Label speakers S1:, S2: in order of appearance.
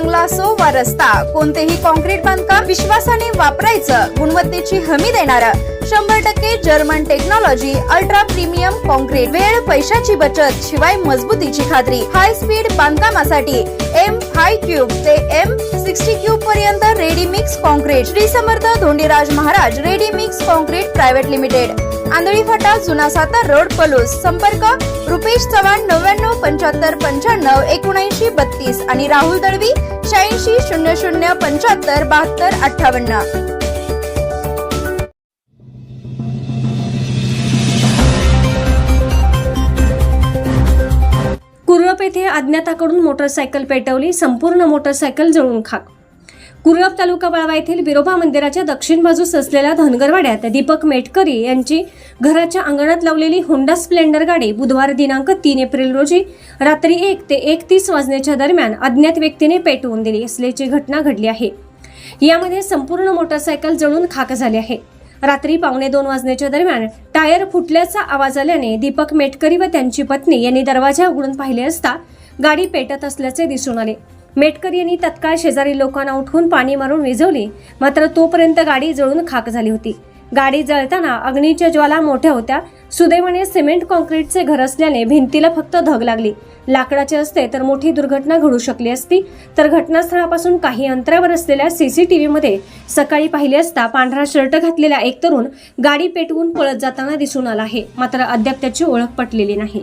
S1: बंगला असो वा रस्ता. कोणतेही कॉन्क्रीट बांधकाम विश्वासाने वापरायचं गुणवत्तेची हमी देणार. शंभर टक्के German technology ultra premium concrete वेळ पैशाची बचत शिवाय मजबूतीची खात्री. हाय स्पीड बांधकामासाठी हाय क्यूब ते एम सिक्स्टी क्यूब पर्यंत ready mix concrete. Shri Samarth Dhondiraj Maharaj ready mix concrete private limited. Andhali Phata जुना सातार रोड पलूस. संपर्क रुपेश चव्हाण नव्याण्णव पंच्याहत्तर पंच्याण्णव एकोणऐंशी बत्तीस आणि राहुल दळवी शहाऐंशी शून्य शून्य पंच्याहत्तर बहात्तर अठ्ठावन्न.
S2: येथे अज्ञाताकडून मोटरसायकल पेटवली संपूर्ण मोटरसायकल जळून खाक. कुरळप तालुका बाळवा येथील बिरोबा मंदिराच्या दक्षिण बाजूस असलेल्या धनगरवाड्यात दीपक मेटकरी यांची घराच्या अंगणात लावलेली होंडा स्प्लेंडर गाडी बुधवार दिनांक तीन एप्रिल रोजी रात्री एक ते एक तीस वाजण्याच्या दरम्यान अज्ञात व्यक्तीने पेटवून दिली असल्याची घटना घडली आहे. यामध्ये संपूर्ण मोटरसायकल जळून खाक झाली आहे. रात्री पावणे दोन वाजण्याच्या दरम्यान टायर फुटल्याचा आवाज आल्याने दीपक मेटकरी व त्यांची पत्नी यांनी दरवाजा उघडून पाहिले असता गाडी पेटत असल्याचे दिसून आले. मेटकर यांनी तत्काळ शेजारी लोकांना उठवून पाणी मारून विझवली मात्र तोपर्यंत गाडी जळून खाक झाली होती. गाडी जळताना अग्नीच्या ज्वाला मोठ्या होत्या. सुदैवाने सिमेंट कॉन्क्रीटचे घर असल्याने भिंतीला फक्त धग लागली. लाकडाचे असते तर मोठी दुर्घटना घडू शकली असती. तर घटनास्थळापासून काही अंतरावर असलेल्या सीसीटीव्हीमध्ये सकाळी पाहिले असता पांढरा शर्ट घातलेला एक तरुण गाडी पेटवून पळत जाताना दिसून आला आहे. मात्र अद्याप त्याची ओळख पटलेली नाही.